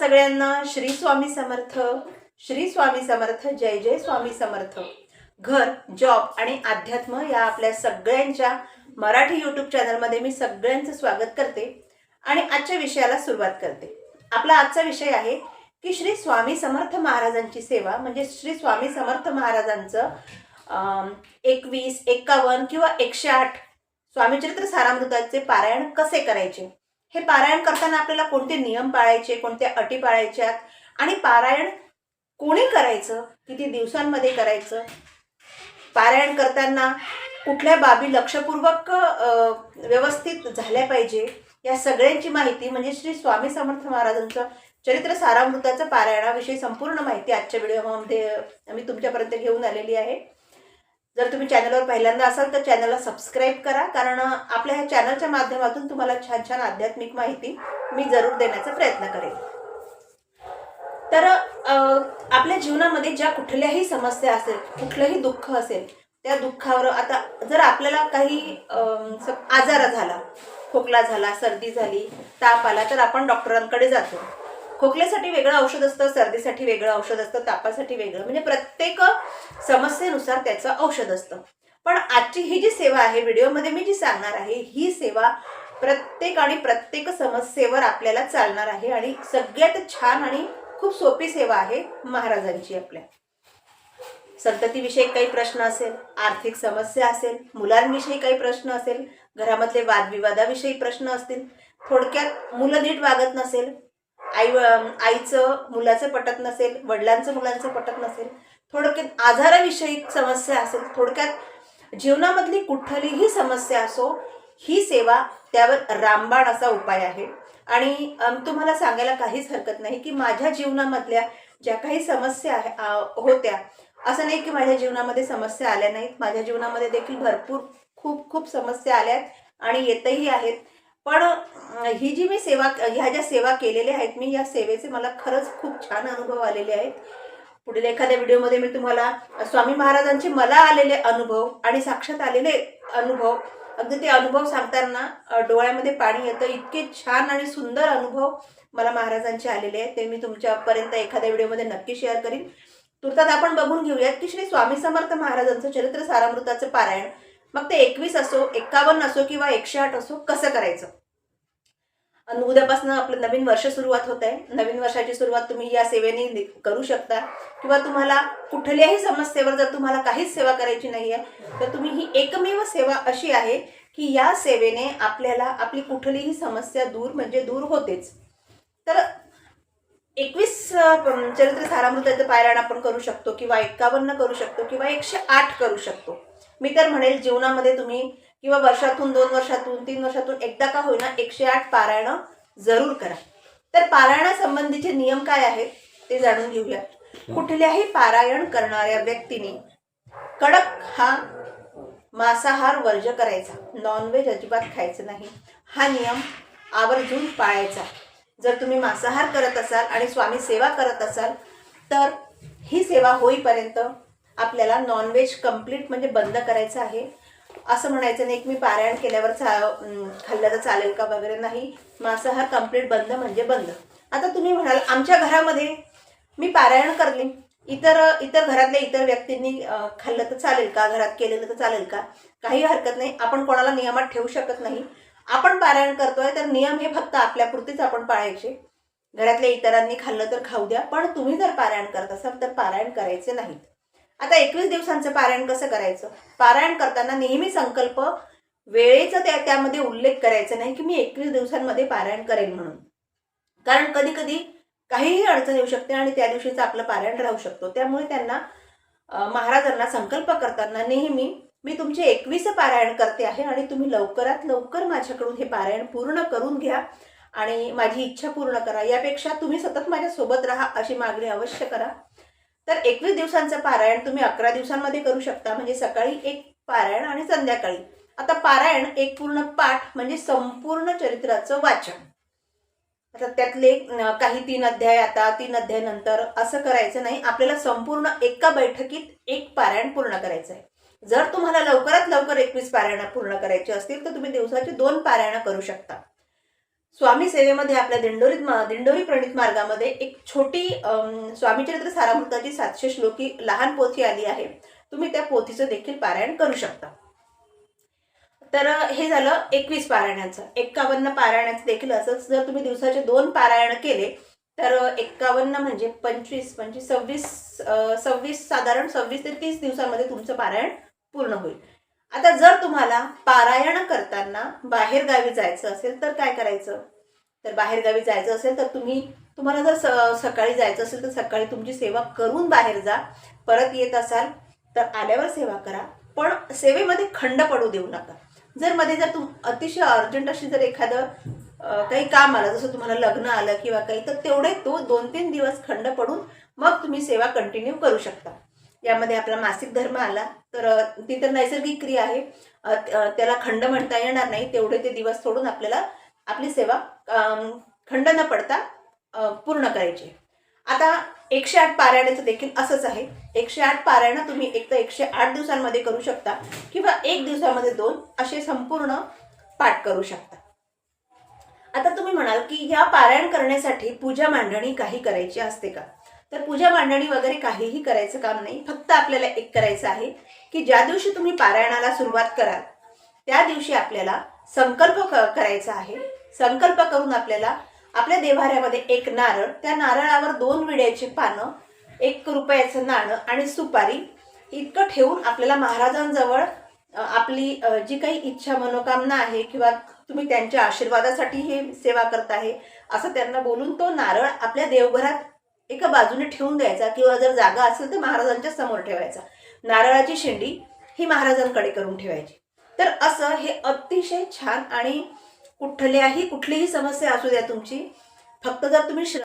सगळ्यांना श्री स्वामी समर्थ श्री स्वामी समर्थ जय जय स्वामी समर्थ. घर जॉब आणि अध्यात्म या आपल्या सगळ्यांच्या मराठी यूट्यूब चॅनलमध्ये मी सगळ्यांचं स्वागत करते आणि आजच्या विषयाला सुरुवात करते. आपला आजचा विषय आहे की श्री स्वामी समर्थ महाराजांची सेवा म्हणजे श्री स्वामी समर्थ महाराजांचं अं, एकवीस एक्कावन्न किंवा एकशे आठ स्वामीचरित्र सारामृताचे पारायण कसे करायचे? हे पारायण करताना आपल्याला कोणते नियम पाळायचे कोणत्या अटी पाळायच्यात आणि पारायण कोणी करायचं? किती दिवसांमध्ये करायचं? पारायण करताना कुठल्या बाबी लक्षपूर्वक व्यवस्थित झाल्या पाहिजे? या सगळ्यांची माहिती म्हणजे श्री स्वामी समर्थ महाराजांचं चरित्र सारामृताचं पारायणाविषयी संपूर्ण माहिती आजच्या व्हिडिओमध्ये मी तुमच्यापर्यंत घेऊन आलेली आहे. जर तुम्ही चॅनलवर पहिल्यांदा असाल तर चॅनलला सबस्क्राईब करा. कारण आपल्या ह्या चॅनलच्या माध्यमातून तुम्हाला छान छान आध्यात्मिक माहिती मी जरूर देण्याचा प्रयत्न करेन. तर आपल्या जीवनामध्ये ज्या कुठल्याही समस्या असेल कुठलंही दुःख असेल त्या दुःखावर आता जर आपल्याला काही आजार झाला खोकला झाला सर्दी झाली ताप आला तर आपण डॉक्टरांकडे जातो. खोकल्यासाठी वेगळं औषध असतं सर्दीसाठी वेगळं औषध असतं तापासाठी वेगळं. म्हणजे प्रत्येक समस्येनुसार त्याचं औषध असतं. पण आजची ही जी सेवा आहे व्हिडिओमध्ये मी जी सांगणार आहे ही सेवा प्रत्येक आणि प्रत्येक समस्येवर आपल्याला चालणार आहे आणि सगळ्यात छान आणि खूप सोपी सेवा आहे महाराजांची आपल्या. संततीविषयी काही प्रश्न असेल आर्थिक समस्या असेल मुलांविषयी काही प्रश्न असेल घरामधले वादविवादाविषयी प्रश्न असतील थोडक्यात मुलं नीट वागत नसेल आई आईचं मुलाचं पटत नसेल वडिलांचं मुलांचं पटत नसेल थोडक्यात आजाराविषयी समस्या असेल थोडक्यात जीवनामधली कुठलीही समस्या असो ही सेवा त्यावर रामबाण असा उपाय आहे. आणि तुम्हाला सांगायला काहीच हरकत नाही की माझ्या जीवनामधल्या ज्या काही समस्या होत्या असं नाही की माझ्या जीवनामध्ये समस्या आल्या नाहीत. माझ्या जीवनामध्ये देखील भरपूर खूप खूप समस्या आल्या आहेत आणि येतही आहेत. पण ही जी मी सेवा ह्या ज्या सेवा केलेल्या आहेत मी या सेवेचे मला खरंच खूप छान अनुभव आलेले आहेत. पुढील एखाद्या व्हिडिओमध्ये मी तुम्हाला स्वामी महाराजांचे मला आलेले अनुभव आणि साक्षात आलेले अनुभव अगदी ते अनुभव सांगताना डोळ्यामध्ये पाणी येतं. इतके छान आणि सुंदर अनुभव मला महाराजांचे आलेले आहेत. ते मी तुमच्यापर्यंत एखाद्या व्हिडिओमध्ये नक्की शेअर करीन. तुर्तात आपण बघून घेऊयात की श्री स्वामी समर्थ महाराजांचं चरित्र सारामृताचं पारायण मग ते एकवीस असो एक्कावन्न असो किंवा एकशे आठ असो कसं करायचं? आणि उद्यापासून आपलं नवीन वर्ष सुरुवात होत आहे नवीन वर्षाची सुरुवात तुम्ही या सेवेने करू शकता. किंवा तुम्हाला कुठल्याही समस्येवर जर तुम्हाला काहीच सेवा करायची नाही आहे तर तुम्ही ही एकमेव सेवा अशी आहे की या सेवेने आपल्याला आपली कुठलीही समस्या दूर म्हणजे दूर होतेच. तर एकवीस चरित्र सारामृताचं पारायण आपण करू शकतो किंवा एकावन्न करू शकतो किंवा एकशे आठ करू शकतो. मी तर म्हणेल जीवनामध्ये तुम्ही किंवा वर्षातून दोन वर्षातून तीन वर्षातून एकदा का होईना एकशे आठ पारायणं जरूर करा. तर पारायणासंबंधीचे नियम काय आहेत ते जाणून घेऊया कुठल्याही पारायण करणाऱ्या व्यक्तीने कडक हा मांसाहार वर्ज करायचा. नॉनव्हेज अजिबात खायचं नाही. हा नियम आवर्जून पाळायचा. जर तुम्ही मांसाहार करत असाल आणि स्वामी सेवा करत असाल तर ही सेवा होईपर्यंत आपल्याला नॉनव्हेज कंप्लीट म्हणजे बंद करायचं आहे. असं म्हणायचं नाही की मी पारायण केल्यावर चा खाल्लं तर चालेल का वगैरे नाही. मांसाहार कंप्लीट बंद म्हणजे बंद. आता तुम्ही म्हणाल आमच्या घरामध्ये मी पारायण करली. इतर इतर घरातल्या इतर व्यक्तींनी खाल्लं तर चालेल का? घरात केलेलं तर चालेल का? काही हरकत नाही. आपण कोणाला नियमात ठेवू शकत नाही. आपण पारायण करतोय तर नियम हे फक्त आपल्यापुरतीच आपण पाळायचे. घरातल्या इतरांनी खाल्लं तर खाऊ द्या. पण तुम्ही जर पारायण करत असाल तर पारायण करायचे नाहीत. आता एकवीस दिवसांचं पारायण कसं करायचं? पारायण करताना नेहमी संकल्प वेळेचा त्या त्यामध्ये उल्लेख करायचा नाही की मी एकवीस दिवसांमध्ये पारायण करेन म्हणून. कारण कधी कधी काहीही अडचण येऊ शकते आणि त्या दिवशीचं आपलं पारायण राहू शकतो. त्यामुळे त्यांना महाराजांना संकल्प करताना नेहमी मी तुमचे एकवीस पारायण करते आहे आणि तुम्ही लवकरात लवकर माझ्याकडून हे पारायण पूर्ण करून घ्या आणि माझी इच्छा पूर्ण करा. यापेक्षा तुम्ही सतत माझ्यासोबत राहा अशी मागणी अवश्य करा. तर एकवीस दिवसांचं पारायण तुम्ही अकरा दिवसांमध्ये करू शकता. म्हणजे सकाळी एक पारायण आणि संध्याकाळी. आता पारायण एक पूर्ण पाठ म्हणजे संपूर्ण चरित्राचं वाचन. आता त्यातले काही तीन अध्याय आता तीन अध्याय नंतर असं करायचं नाही. आपल्याला संपूर्ण एका बैठकीत एक पारायण पूर्ण करायचं आहे. जर तुम्हाला लवकरात लवकर एकवीस पारायणं पूर्ण करायची असतील तर तुम्ही दिवसाची दोन पारायणं करू शकता. स्वामी सेवेमध्ये आपल्या दिंडोरीत दिंडोरी प्रणित मार्गामध्ये एक छोटी स्वामीचरित्र सारामृताची सातशे श्लोकी लहान पोथी आली आहे. तुम्ही त्या पोथीचं देखील पारायण करू शकता. तर हे झालं एकवीस पारायणाचं. एक्कावन्न पारायणाचं देखील असंच जर तुम्ही दिवसाचे दोन पारायण केले तर एक्कावन्न म्हणजे पंचवीस म्हणजे सव्वीस सव्वीस साधारण सव्वीस ते तीस दिवसामध्ये तुमचं पारायण पूर्ण होईल. आता जर तुम्हाला पारायण करताना बाहेर गावी जायचं असेल तर काय करायचं? तर बाहेर गावी जायचं असेल तर तुम्ही तुम्हाला जर स सकाळी जायचं असेल तर सकाळी तुमची सेवा करून बाहेर जा. परत येत असाल तर आल्यावर सेवा करा. पण सेवेमध्ये खंड पडू देऊ नका. जर मध्ये जर तुम अतिशय अर्जंट अशी जर एखादं काही काम आलं जसं तुम्हाला लग्न आलं किंवा काही तर तेवढे तो दोन तीन दिवस खंड पडून मग तुम्ही सेवा कंटिन्यू करू शकता. यामध्ये आपला मासिक धर्म आला तर ती तर नैसर्गिक क्रिया आहे. त्याला खंड म्हणता येणार नाही तेवढे ते दिवस सोडून आपल्याला आपली सेवा खंड न पडता पूर्ण करायची आता एकशे आठ पारायणाचं देखील असंच आहे. एकशे आठ पारायणं तुम्ही एक तर एकशे आठ दिवसांमध्ये करू शकता किंवा एक दिवसामध्ये दोन असे संपूर्ण पाठ करू शकता. आता तुम्ही म्हणाल की ह्या पारायण करण्यासाठी पूजा मांडणी काही करायची असते का? तर पूजा मांडणी वगैरे काहीही करायचं काम नाही. फक्त आपल्याला एक करायचं आहे की ज्या दिवशी तुम्ही पारायणाला सुरुवात कराल त्या दिवशी आपल्याला संकल्प क- करायचा आहे. संकल्प करून आपल्याला आपल्या देवाऱ्यामध्ये एक नारळ त्या नारळावर दोन विड्याची पानं एक रुपयाचं नाणं आणि सुपारी इतकं ठेवून आपल्याला महाराजांजवळ आपली जी काही इच्छा मनोकामना आहे किंवा तुम्ही त्यांच्या आशीर्वादासाठी हे सेवा करत आहे असं त्यांना बोलून तो नारळ आपल्या देवघरात एका बाजूने ठेवून द्यायचा किंवा जर जागा असेल तर महाराजांच्या समोर ठेवायचा. नारळाची शेंडी ही महाराजांकडे करून ठेवायची. तर असं हे अतिशय छान आणि कुठल्याही कुठलीही समस्या असू द्या तुमची फक्त जर तुम्ही